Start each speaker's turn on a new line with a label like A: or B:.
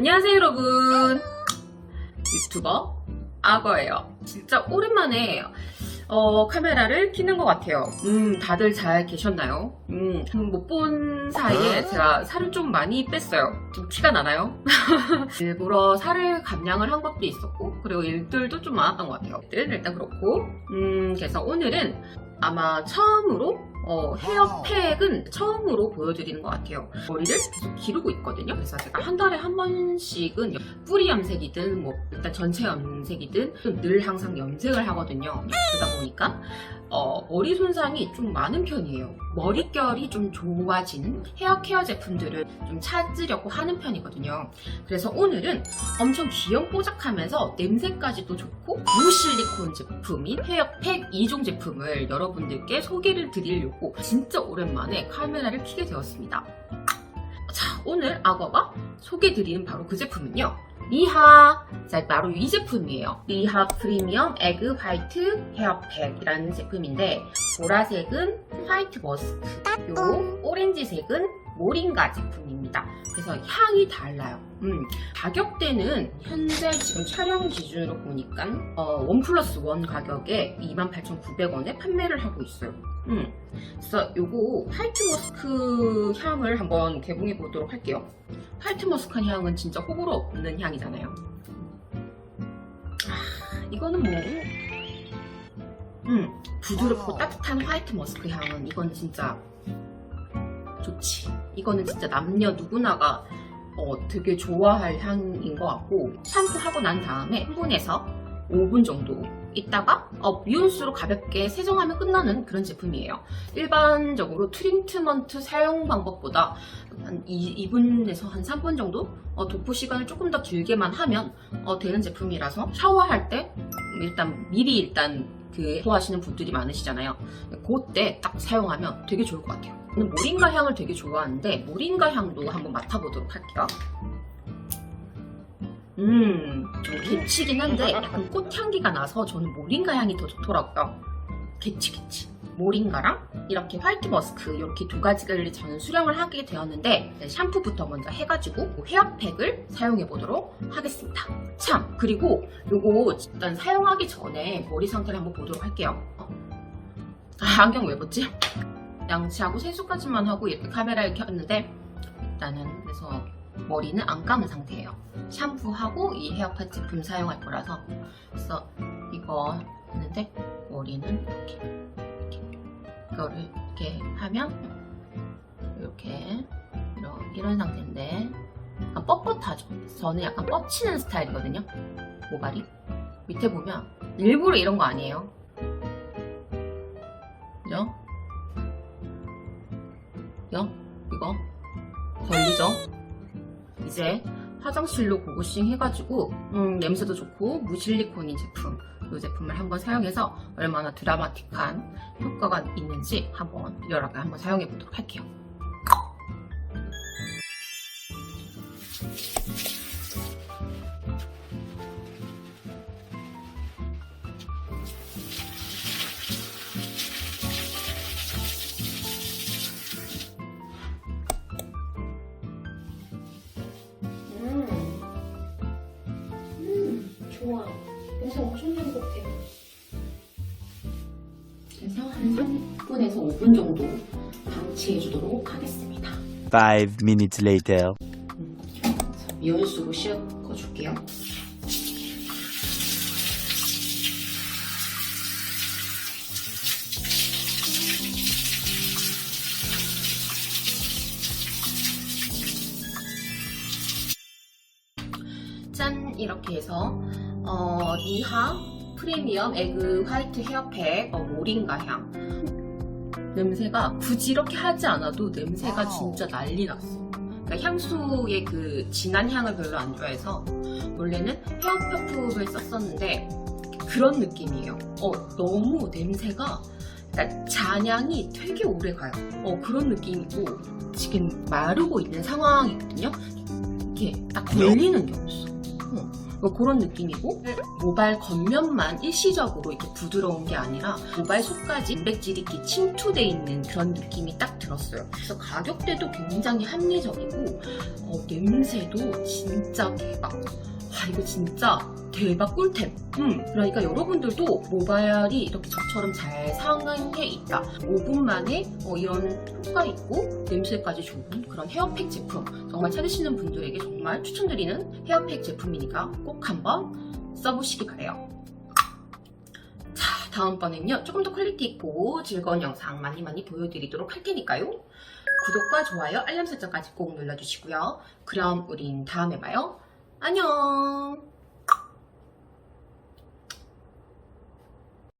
A: 안녕하세요 여러분. 유튜버? 악어예요. 진짜 오랜만에 어, 카메라를 켜는 것 같아요. 음 다들 잘 계셨나요? 음 못 본 사이에 제가 살을 좀 많이 뺐어요. 좀 티가 나나요? 일부러 살을 감량을 한 것도 있었고 그리고 일들도 좀 많았던 것 같아요. 일단 그렇고. 음 그래서 오늘은 아마 처음으로 어, 헤어팩은 처음으로 보여드리는 것 같아요. 머리를 계속 기르고 있거든요. 그래서 제가 한 달에 한 번씩은 뿌리 염색이든 뭐 일단 전체 염색이든 늘 항상 염색을 하거든요. 그러다 보니까 어, 머리 손상이 좀 많은 편이에요. 머릿결이 좀 좋아진 헤어 케어 제품들을 좀 찾으려고 하는 편이거든요. 그래서 오늘은 엄청 귀염뽀짝하면서 냄새까지 도 좋고 무실리콘 제품인 헤어팩 2종 제품을 여러분들께 소개를 드리려고 진짜 오랜만에 카메라를 켜게 되었습니다. 자, 오늘 악어가 소개드리는 바로 그 제품은요. 리하. 자, 바로 이 제품이에요. 리하 프리미엄 에그 화이트 헤어팩이라는 제품인데, 보라색은 화이트 머스크, 요 오렌지색은 모링가 제품입니다. 그래서 향이 달라요. 음, 가격대는 현재 지금 촬영 기준으로 보니까 어, 원 플러스 원 가격에 28,900원에 판매를 하고 있어요. 음, 그래서 요거 화이트 머스크 향을 한번 개봉해 보도록 할게요. 화이트 머스크 향은 진짜 호불호 없는 향이잖아요. 아, 이거는 뭐, 음, 부드럽고 따뜻한 화이트 머스크 향은 이건 진짜 좋지. 이거는 진짜 남녀 누구나가 어, 되게 좋아할 향인 것 같고 샴푸하고 난 다음에 흥분해서 5분 정도 있다가 어, 미온수로 가볍게 세정하면 끝나는 그런 제품이에요. 일반적으로 트리트먼트 사용 방법보다 한 2, 분에서한 3분 정도 어, 도포 시간을 조금 더 길게만 하면 어, 되는 제품이라서 샤워할 때 일단 미리 일단 그 좋아하시는 분들이 많으시잖아요. 그때 딱 사용하면 되게 좋을 것 같아요. 저는 모링가 향을 되게 좋아하는데 모링가 향도 한번 맡아보도록 할게요. 음, 좀 개치긴 한데 약간 꽃향기가 나서 저는 모링가 향이 더 좋더라고요. 개치 개치. 모링가랑 이렇게 화이트 머스크 이렇게 두 가지를 저는 수령을 하게 되었는데 네, 샴푸부터 먼저 해가지고 그 헤어팩을 사용해 보도록 하겠습니다. 참 그리고 요거 일단 사용하기 전에 머리 상태를 한번 보도록 할게요. 어. 아, 안경 왜 벗지? 양치하고 세수까지만 하고 이렇게 카메라를 켰는데 일단은 그래서 머리는 안 감은 상태예요. 샴푸하고 이 헤어팩 제품 사용할 거라서 그래서 이거 했는데 머리는 이렇게 이렇게 이거를 이렇게 하면 이렇게 이런, 이런 상태인데 약간 뻣뻣하죠. 저는 약간 뻗치는 스타일이거든요. 모발이 밑에 보면 일부러 이런 거 아니에요. 그죠? 요 이거 걸리죠? 이제 화장실로 고고싱 해가지고 음, 냄새도 좋고 무실리콘인 제품 이 제품을 한번 사용해서 얼마나 드라마틱한 효과가 있는지 한번 여러 개 한번 사용해 보도록 할게요. 그래서 한 3분에서 5분 정도 방치해 주도록 하겠습니다.
B: Five minutes later.
A: 미온수로 씻어 줄게요. 짠 이렇게 해서 어, 리하 프리미엄 에그 화이트 헤어팩 어, 모링가 향 냄새가 굳이 이렇게 하지 않아도 냄새가 진짜 난리 났어. 그러니까 향수의 그 진한 향을 별로 안 좋아해서 원래는 헤어 퍼퓸을 썼었는데 그런 느낌이에요. 어 너무 냄새가 그러니까 잔향이 되게 오래 가요. 어 그런 느낌이고 지금 마르고 있는 상황이거든요. 이게 딱 걸리는 게 없어. 어, 뭐 그런 느낌이고 모발 겉면만 일시적으로 이렇게 부드러운 게 아니라 모발 속까지 단백질이 이렇게 침투돼 있는 그런 느낌이 딱 들었어요. 그래서 가격대도 굉장히 합리적이고 어, 냄새도 진짜 대박. 와 이거 진짜 대박 꿀템. 음, 그러니까 여러분들도 모발이 이렇게 저처럼 잘 상하게 있다. 5분 만에 어, 이런 효과 있고 냄새까지 좋은 그런 헤어팩 제품 정말 찾으시는 분들에게 정말 추천드리는 헤어팩 제품이니까 꼭 한번 써보시기 바래요. 자, 다음번엔요 조금 더 퀄리티 있고 즐거운 영상 많이 많이 보여드리도록 할 테니까요. 구독과 좋아요, 알람 설정까지 꼭 눌러주시고요. 그럼 우린 다음에 봐요. 안녕.